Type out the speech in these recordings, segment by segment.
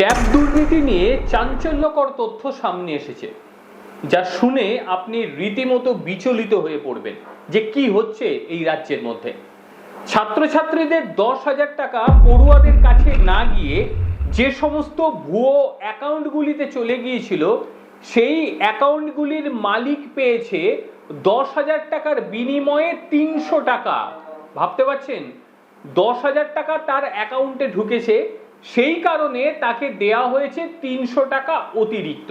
Tab দুর্নীতি নিয়ে চাঞ্চল্যকর তথ্য সামনে এসেছে, যা শুনে আপনি রীতিমতো বিচলিত হয়ে পড়বেন যে কি হচ্ছে এই রাজ্যের মধ্যে। ছাত্রছাত্রীদের দশ হাজার টাকা পড়ুয়াদের কাছে না গিয়ে যে সমস্ত ভুয়ো অ্যাকাউন্টগুলিতে চলে গিয়েছিল, সেই অ্যাকাউন্টগুলির মালিক পেয়েছে দশ হাজার টাকার বিনিময়ে তিনশো টাকা। ভাবতে পারছেন? দশ হাজার টাকা তার অ্যাকাউন্টে ঢুকেছে সেই কারণে তাকে দেয়া হয়েছে তিনশো টাকা অতিরিক্ত।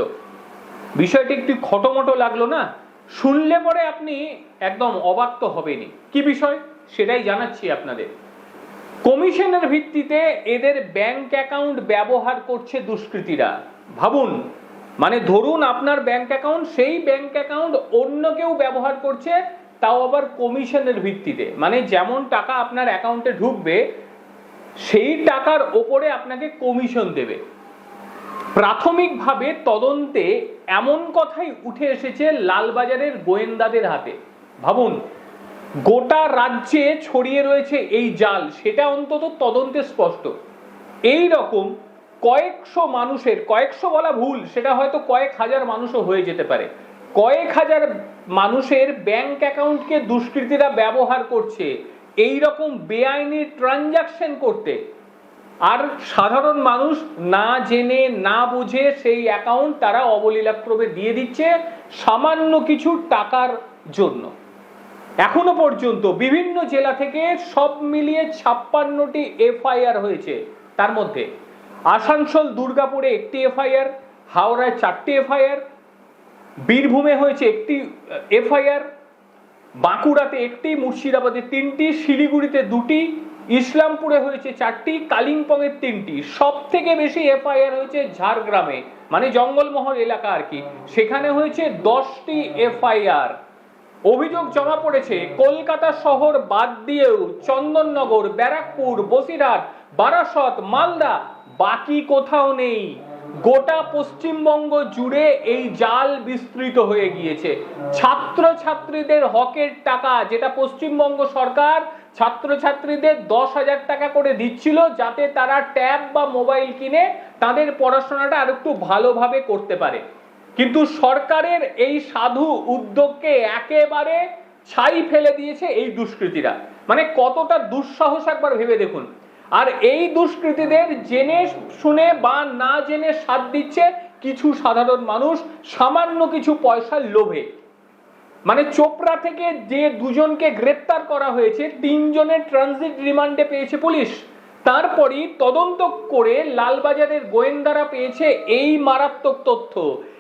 বিষয়টি একটু খটোমটো লাগল না? শুনলে পরে আপনি একদম অবাক তো হবেনি কি বিষয়? সেটাই জানাচ্ছি আপনাদের। কমিশনের ভিত্তিতে এদের ব্যাংক অ্যাকাউন্ট ব্যবহার করছে দুষ্কৃতীরা। ভাবুন মানে ধরুন আপনার ব্যাংক অ্যাকাউন্ট, সেই ব্যাংক অ্যাকাউন্ট অন্য কেউ ব্যবহার করছে, তাও আবার কমিশনের ভিত্তিতে। মানে যেমন টাকা আপনার অ্যাকাউন্টে ঢুকবে সেই টাকার ওপরে আপনাকে কমিশন দেবে। প্রাথমিকভাবে তদন্তে এমন কথাই উঠে এসেছে লালবাজারের গোয়েন্দাদের হাতে। ভাবুন, গোটা রাজ্যে ছড়িয়ে রয়েছে এই জাল, সেটা অন্তত তদন্তে স্পষ্ট। এই রকম কয়েকশো মানুষের, কয়েকশো বলা ভুল, সেটা হয়তো কয়েক হাজার মানুষও হয়ে যেতে পারে। কয়েক হাজার মানুষের ব্যাংক অ্যাকাউন্টকে দুষ্কৃতীরা ব্যবহার করছে। এই রকম বেআইনি ট্রানজাকশন করতে। আর সাধারণ মানুষ না জেনে, না বুঝে সেই অ্যাকাউন্ট তারা অবলীলাক্রমে দিয়ে দিচ্ছে সামান্য কিছু টাকার জন্য। এখনও পর্যন্ত বিভিন্ন জেলা থেকে সব মিলিয়ে ছাপ্পান্নটি এফআইআর হয়েছে তার মধ্যে। আসানসোল, দুর্গাপুরে একটি এফআইআর, হাওড়ায় চারটি এফআইআর, বীরভূমে হয়েছে একটি এফআইআর বাঁকুড়াতে একটি, মুর্শিদাবাদে তিনটি, শিলিগুড়িতে দুটি, ইসলামপুরে হয়েছে চারটি কালিম্পংয়ের তিনটি। সব থেকে বেশি এফআইআর হয়েছে ঝাড়গ্রামে মানে জঙ্গলমহল এলাকা আর কি। সেখানে হয়েছে দশটি এফআইআর। অভিযোগ জমা পড়েছে, কলকাতা শহর বাদ দিয়েও চন্দননগর, ব্যারাকপুর, বসিরহাট, বারাসত, মালদা, বাকি কোথাও নেই। গোটা পশ্চিমবঙ্গ জুড়ে এই জাল বিস্তৃত হয়ে গিয়েছে। ছাত্রছাত্রীদের হকের টাকা, যেটা পশ্চিমবঙ্গ সরকার ছাত্রছাত্রীদের দশ হাজার টাকা করে দিচ্ছিল যাতে তারা ট্যাব বা মোবাইল কিনে তাদের পড়াশোনাটা আর একটু ভালোভাবে করতে পারে। কিন্তু সরকারের এই সাধু উদ্যোগকে একেবারে ছাই ফেলে দিয়েছে এই দুষ্কৃতীরা। মানে কতটা দুঃসাহস একবার ভেবে দেখুন। আর এই দুষ্কৃতীদের জেনে শুনে বা না জেনে সাথ দিচ্ছে কিছু সাধারণ মানুষ, সামান্য কিছু পয়সার লোভে। মানে চোপড়া থেকে যে দুজনকে গ্রেপ্তার করা হয়েছে, তিনজনের ট্রানজিট রিমান্ডে পেয়েছে পুলিশ। তারপরই তদন্ত করে লালবাজারের গোয়েন্দারা পেয়েছে এই মারাত্মক তথ্য।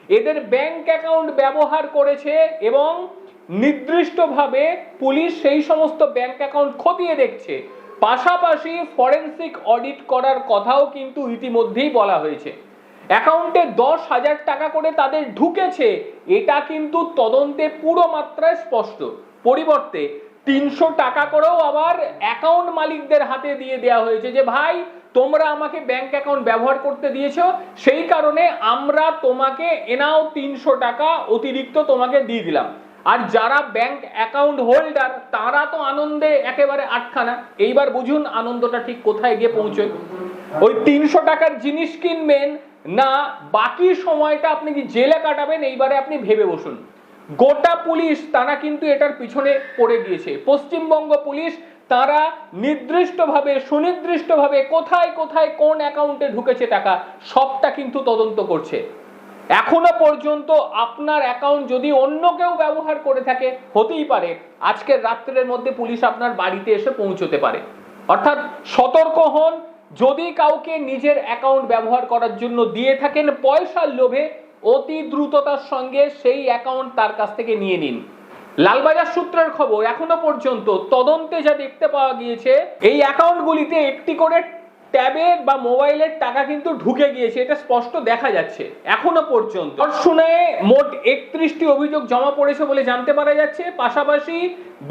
এদের ব্যাংক অ্যাকাউন্ট ব্যবহার করেছে এবং নির্দিষ্টভাবে পুলিশ সেই সমস্ত ব্যাংক অ্যাকাউন্ট খতিয়ে দেখছে। পাশাপাশি ফরেন্সিক অডিট করার কথাও কিন্তু ইতিমধ্যেই বলা হয়েছে। অ্যাকাউন্টে দশ হাজার টাকা করে তাদের ঢুকেছে, এটা কিন্তু তদন্তে পুরো মাত্রায় স্পষ্ট। পরিবর্তে তিনশো টাকা করেও আবার অ্যাকাউন্ট মালিকদের হাতে দিয়ে দেওয়া হয়েছে যে, ভাই, তোমরা আমাকে ব্যাংক অ্যাকাউন্ট ব্যবহার করতে দিয়েছ, সেই কারণে আমরা তোমাকে এনাও তিনশো টাকা অতিরিক্ত তোমাকে দিয়ে দিলাম। আর যারা ব্যাংক অ্যাকাউন্ট হোল্ডার তারা তো আনন্দে একেবারে আটখানা। এইবার বুঝুন আনন্দটা ঠিক কোথায় গিয়ে পৌঁছয়। ওই তিনশো টাকার জিনিস কিনবেন, না বাকি সময়টা আপনি কি জেলে কাটাবেন, এইবারে আপনি ভেবে বসুন। গোটা পুলিশ, তারা কিন্তু এটার পিছনে পড়ে গিয়েছে। পশ্চিমবঙ্গ পুলিশ, তারা নির্দিষ্টভাবে, সুনির্দিষ্টভাবে কোথায় কোথায় কোন অ্যাকাউন্টে ঢুকেছে টাকা, সবটা কিন্তু তদন্ত করছে। এখনও পর্যন্ত আপনার অ্যাকাউন্ট যদি অন্য কেউ ব্যবহার করে থাকে, হতেই পারে। আজকের রাত্রের মধ্যে পুলিশ আপনার বাড়িতে এসে পৌঁছতে পারে। অর্থাৎ সতর্ক হন, যদি কাউকে নিজের অ্যাকাউন্ট ব্যবহার করার জন্য দিয়ে থাকেন, পয়সার লোভে অতি দ্রুততার সঙ্গে সেই অ্যাকাউন্ট তার কাছ থেকে নিয়ে নিন। লালবাজার সূত্রের খবর, এখনও পর্যন্ত তদন্তে যা দেখতে পাওয়া গিয়েছে, এই অ্যাকাউন্টগুলিতে একটি করে ট্যাবের বা মোবাইলের টাকা কিন্তু ঢুকে গিয়েছে, এটা স্পষ্ট দেখা যাচ্ছে, এখনও পর্যন্ত। শুনে মোট একত্রিশটি অভিযোগ জমা পড়েছে বলে জানতে পারা যাচ্ছে। পাশাপাশি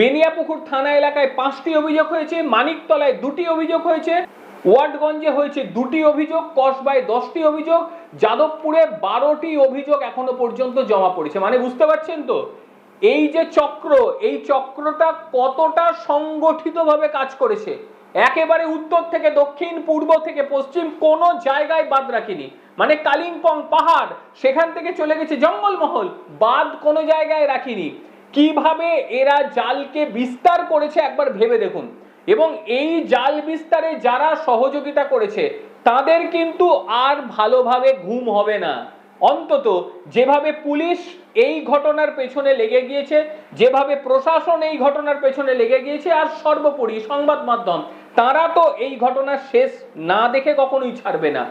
বেনিয়াপুকুর থানা এলাকায় পাঁচটি অভিযোগ হয়েছে, মানিকতলায় দুটি অভিযোগ হয়েছে, ওয়ার্ডগঞ্জে হয়েছে দুটি অভিযোগ, কসবায় দশটি অভিযোগ, যাদবপুরে বারোটি অভিযোগ এখনও পর্যন্ত জমা পড়েছে। মানে বুঝতে পারছেন তো? এই যে চক্র, এই চক্রটা কতটা সংগঠিতভাবে কাজ করেছে? একেবারে উত্তর থেকে দক্ষিণ, পূর্ব থেকে পশ্চিম কোনো জায়গায় বাদ রাখিনি। মানে কালিম্পং পাহাড়, সেখান থেকে চলে গেছে জঙ্গলমহল, বাদ কোনো জায়গায় রাখিনি। কীভাবে এরা জালকে বিস্তার করেছে একবার ভেবে দেখুন। এবং এই জাল বিস্তারে যারা সহযোগিতা করেছে, তাদের কিন্তু আর ভালোভাবে ঘুম হবে না। অন্তত যেভাবে পুলিশ এই ঘটনার পেছনে লেগে গিয়েছে, যেভাবে প্রশাসন এই ঘটনার পেছনে লেগে গিয়েছে, আর সর্বোপরি সংবাদ মাধ্যম তারা তো এই ঘটনার শেষ না দেখে কখনোই ছাড়বে না।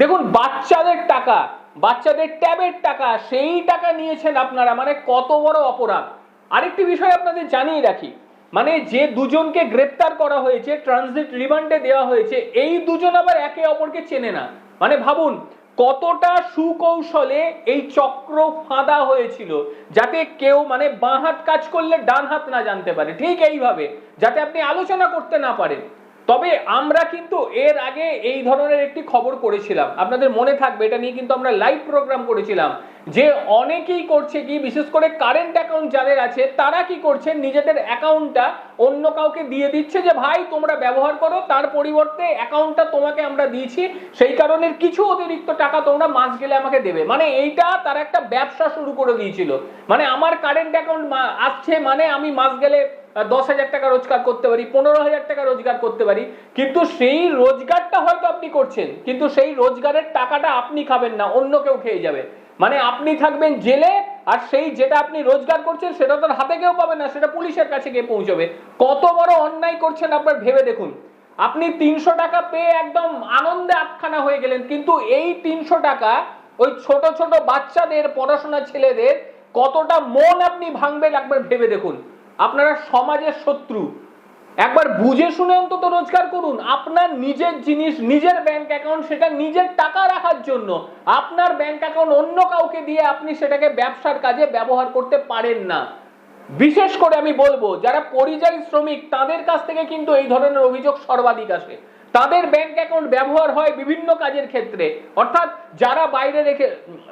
দেখুন, বাচ্চাদের টাকা, বাচ্চাদের ট্যাবের টাকা, সেই টাকা নিয়েছেন আপনারা মানে কত বড় অপরাধ। আরেকটি বিষয় আপনাদের জানিয়ে রাখি মানে যে দুজনকে গ্রেপ্তার করা হয়েছে ট্রানজিট রিমান্ডে দেওয়া হয়েছে, এই দুজন আবার একে অপরকে চেনে না। মানে ভাবুন, কতটা সুকৌশলে এই চক্র ফাঁদা হয়েছিল, যাতে কেউ মানে বাঁ হাত কাজ করলে ডান হাত না জানতে পারে। ঠিক এইভাবে, যাতে আপনি আলোচনা করতে না পারেন। তবে আমরা কিন্তু এর আগে এই ধরনের একটি খবর করেছিলাম। আপনাদের মনে থাকবে, এটা নিয়ে কিন্তু আমরা লাইভ প্রোগ্রাম করেছিলাম যে অনেকেই করছে কি, বিশেষ করে কারেন্ট অ্যাকাউন্ট যাদের আছে, তারা কি করছে, নিজেদের অ্যাকাউন্টটা অন্য কাউকে দিয়ে দিচ্ছে যে, ভাই, তোমরা ব্যবহার করো, তার পরিবর্তে অ্যাকাউন্টটা তোমাকে আমরা দিয়েছি, সেই কারণে কিছু অতিরিক্ত টাকা তোমরা মাস গেলে আমাকে দেবে। মানে এইটা তার একটা ব্যবসা শুরু করে দিয়েছিল। মানে আমার কারেন্ট অ্যাকাউন্ট আসছে মানে আমি মাস গেলে দশ হাজার টাকা রোজগার করতে পারি, পনেরো হাজার টাকা রোজগার করতে পারি, কিন্তু সেই রোজগারটা হয়তো আপনি করছেন, কিন্তু সেই রোজগারের টাকাটা আপনি খাবেন না, অন্য কেউ খেয়ে যাবে। মানে আপনি থাকবেন জেলে, আর সেই যেটা আপনি রোজগার করছেন সেটা তোর হাতে কেউ পাবে না, সেটা পুলিশের কাছে গিয়ে পৌঁছবে। কত বড় অন্যায় করছেন আপনার ভেবে দেখুন। আপনি তিনশো টাকা পেয়ে একদম আনন্দে আটখানা হয়ে গেলেন, কিন্তু এই তিনশো টাকা ওই ছোট ছোট বাচ্চাদের, পড়াশোনা ছেলেদের কতটা মন আপনি ভাঙবেন একবার ভেবে দেখুন। আপনারা সমাজের শত্রু। একবার বুঝে শুনে অন্তত রোজগার করুন। আপনার নিজের জিনিস, নিজের ব্যাংক অ্যাকাউন্ট সেটা নিজের টাকা রাখার জন্য। আপনার ব্যাংক অ্যাকাউন্ট অন্য কাউকে দিয়ে আপনি সেটাকে ব্যবসার কাজে ব্যবহার করতে পারেন না। বিশেষ করে আমি বলব, যারা পরিযায়ী শ্রমিক, তাদের কাছ থেকে কিন্তু এই ধরনের অভিযোগ সর্বাধিক আসে। তাদের ব্যাংক অ্যাকাউন্ট ব্যবহার হয় বিভিন্ন কাজের ক্ষেত্রে। অর্থাৎ যারা বাইরে রেখে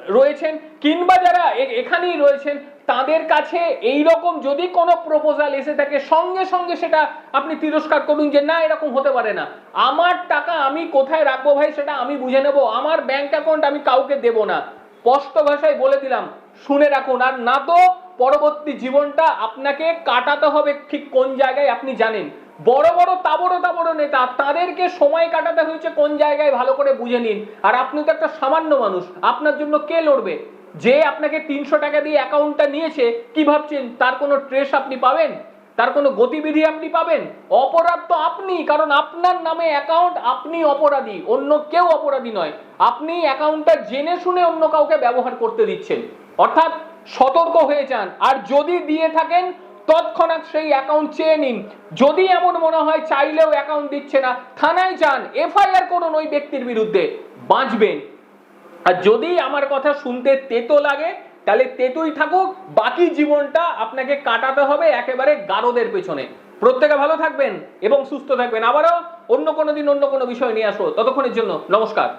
রয়েছেন, কিংবা যারা এখানেই রয়েছেন তাদের কাছে এই রকম যদি কোনো প্রপোজাল এসে থাকে, সঙ্গে সঙ্গে সেটা আপনি তিরস্কার করুন যে না, এরকম হতে পারে না। আমার টাকা আমি কোথায় রাখব ভাই, সেটা আমি বুঝে নেব। আমার ব্যাংক অ্যাকাউন্ট আমি কাউকে দেব না। স্পষ্ট ভাষায় বলে দিলাম, শুনে রাখুন। আর না তো পরবর্তী জীবনটা আপনাকে কাটাতে হবে ঠিক কোন জায়গায় আপনি জানেন। বড় বড় তাবড়ো তাবড়ো নেতা, তাদেরকে সময় কাটাতে হয়েছে কোন জায়গায় ভালো করে বুঝে নিন। আর আপনি তো একটা সামান্য মানুষ, আপনার জন্য কে লড়বে? যে আপনাকে তিনশো টাকা দিয়ে অ্যাকাউন্টটা নিয়েছে, কি ভাবছেন? তার কোনো ট্রেস আপনি পাবেন? তার কোনো গতিবিধি আপনি পাবেন? অপরাধ তো আপনি, কারণ আপনার নামে অ্যাকাউন্ট আপনি অপরাধী, অন্য কেউ অপরাধী নয়। আপনি অ্যাকাউন্টটা জেনে শুনে অন্য কাউকে ব্যবহার করতে দিচ্ছেন। অর্থাৎ সতর্ক হয়ে যান। আর যদি দিয়ে থাকেন, তৎক্ষণাৎ সেই অ্যাকাউন্ট চেয়ে নিন। যদি এমন মনে হয়, চাইলেও অ্যাকাউন্ট দিচ্ছে না, থানায় যান এফআইআর করুন ওই ব্যক্তির বিরুদ্ধে। বাঁচবেন। আর যদি আমার কথা শুনতে তেতো লাগে, তাহলে তেতোই থাকুক, বাকি জীবনটা আপনাকে কাটাতে হবে একেবারে গারদের পেছনে। প্রত্যেকে ভালো থাকবেন এবং সুস্থ থাকবেন। আবারও অন্য কোনো দিন অন্য কোনো বিষয় নিয়ে আসো ততক্ষণের জন্য নমস্কার।